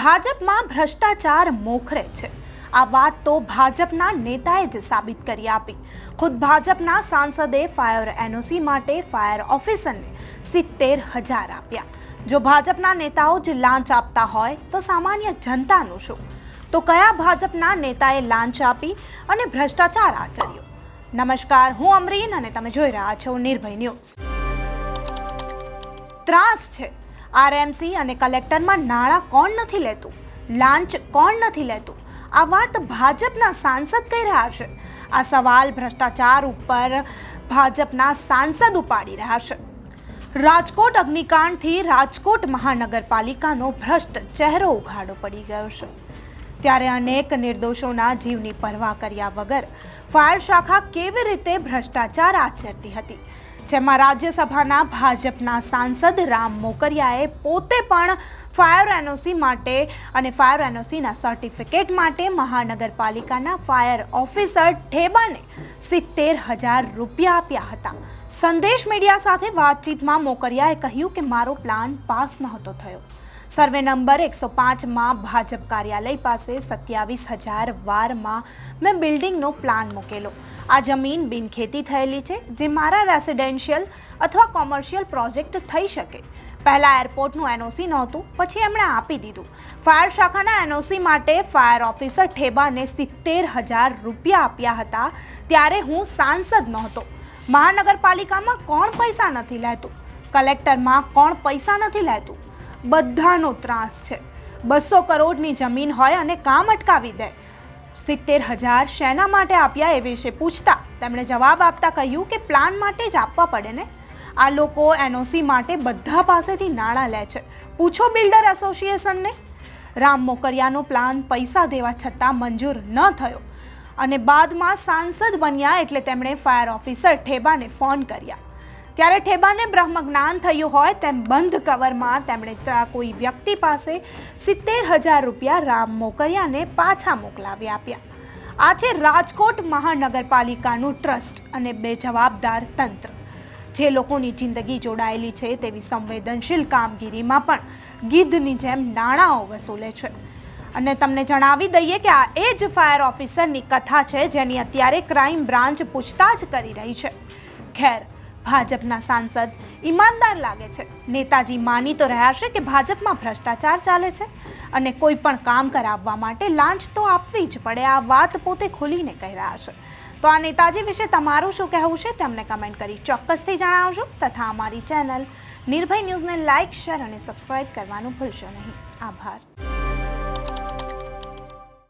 ભાજપમાં ભ્રષ્ટાચાર મોખરે છે. આ વાત તો ભાજપના નેતાએ જ સાબિત કરી આપી. ખુદ ભાજપના સાંસદે ફાયર એનઓસી માટે ફાયર ઓફિસરને સિત્તેર હજાર આપ્યા. જો ભાજપના નેતાઓ જ લાંચ આપતા હોય, તો સામાન્ય જનતાનું શું? તો કયા ભાજપના નેતાએ લાંચ આપી અને ભ્રષ્ટાચાર આચર્યો? નમસ્કાર, હું અમરીન અને તમે જોઈ રહ્યા છો નિર્ભય ન્યૂઝ. ત્રાસ છે. આરએમસી અને કલેક્ટરમાં નાણાં કોણ નથી લેતું? લાંચ કોણ નથી લેતું? આ વાત ભાજપના સાંસદ કહી રહ્યા છે. આ સવાલ ભ્રષ્ટાચાર ઉપર ભાજપના સાંસદ ઉપાડી રહ્યા છે. રાજકોટ અગ્નિકાંડથી રાજકોટ મહાનગરપાલિકાનો ભ્રષ્ટ ચહેરો ઉઘાડો પડી ગયો છે. ત્યારે અનેક નિર્દોષોના જીવની પરવા કર્યા વગર ફાયર શાખા કેવી રીતે ભ્રષ્ટાચાર આચરતી હતી? જેમાં રાજ્યસભાના ભાજપના સાંસદ રામ મોકરિયાએ પોતે પણ ફાયર એનઓસી માટે અને ફાયર એનઓસીના સર્ટિફિકેટ માટે મહાનગરપાલિકાના ફાયર ઓફિસર ઠેબાને સિત્તેર હજાર રૂપિયા આપ્યા હતા. સંદેશ મીડિયા સાથે વાતચીતમાં મોકરિયાએ કહ્યું કે મારો પ્લાન પાસ નહોતો થયો. સર્વે નંબર એકસો પાંચમાં ભાજપ કાર્યાલય પાસે સત્યાવીસ હજાર વારમાં મેં બિલ્ડિંગનો પ્લાન મૂકેલો. આ જમીન બિનખેતી થયેલી છે, જે મારા રેસિડેન્શિયલ અથવા કોમર્શિયલ પ્રોજેક્ટ થઈ શકે. પહેલાં એરપોર્ટનું એનઓસી નહોતું, પછી એમણે આપી દીધું. ફાયર શાખાના એનઓસી માટે ફાયર ઓફિસર ઠેબાને સિત્તેર હજાર રૂપિયા આપ્યા હતા, ત્યારે હું સાંસદ નહોતો. મહાનગરપાલિકામાં કોણ પૈસા નથી લેતું? કલેક્ટરમાં કોણ પૈસા નથી લેતું? બધાનો ત્રાસ છે. બસો કરોડની જમીન હોય અને કામ અટકાવી દે. સિત્તેર હજાર શેના માટે આપ્યા એ વિશે પૂછતા તેમણે જવાબ આપતા કહ્યું કે પ્લાન માટે જ આપવા પડે ને? આ લોકો એનઓસી માટે બધા પાસેથી નાણાં લે છે. પૂછો બિલ્ડર એસોસિએશનને. રામ મોકરિયાનો પ્લાન પૈસા દેવા છતાં મંજૂર ન થયો અને બાદમાં સાંસદ બન્યા એટલે તેમણે ફાયર ઓફિસર ઠેબાને ફોન કર્યા. ત્યારે ઠેબાને બ્રહ્મ જ્ઞાન થયું હોય તેમ બંધ કવરમાં તેમણે કોઈ વ્યક્તિ પાસે સિત્તેર હજાર રૂપિયા રામ મોકરિયાને પાછા મોકલાવી આપ્યા. આ છે રાજકોટ મહાનગરપાલિકાનું ટ્રસ્ટ અને બેજવાબદાર તંત્ર. જે લોકોની જિંદગી જોડાયેલી છે તેવી સંવેદનશીલ કામગીરીમાં પણ ગીધની જેમ નાણાંઓ વસૂલે છે. અને તમને જણાવી દઈએ કે આ એ જ ફાયર ઓફિસરની કથા છે જેની અત્યારે ક્રાઇમ બ્રાન્ચ પૂછતાછ કરી રહી છે. ખેર ભાજપના સાંસદ ઈમાનદાર લાગે છે. નેતાજી માની તો રહ્યા છે કે ભાજપમાં ભ્રષ્ટાચાર ચાલે છે અને કોઈ પણ કામ કરાવવા માટે લાંચ તો આપવી જ પડે, આ વાત પોતે ખુલીને કહી રહ્યા છે. તો આ નેતાજી વિશે તમારું શું કહેવું છે તેમને કમેન્ટ કરી ચોક્કસથી જણાવજો તથા અમારી ચેનલ નિર્ભય ન્યૂઝને લાઇક શેર અને સબસ્ક્રાઇબ કરવાનું ભૂલશો નહીં. આભાર.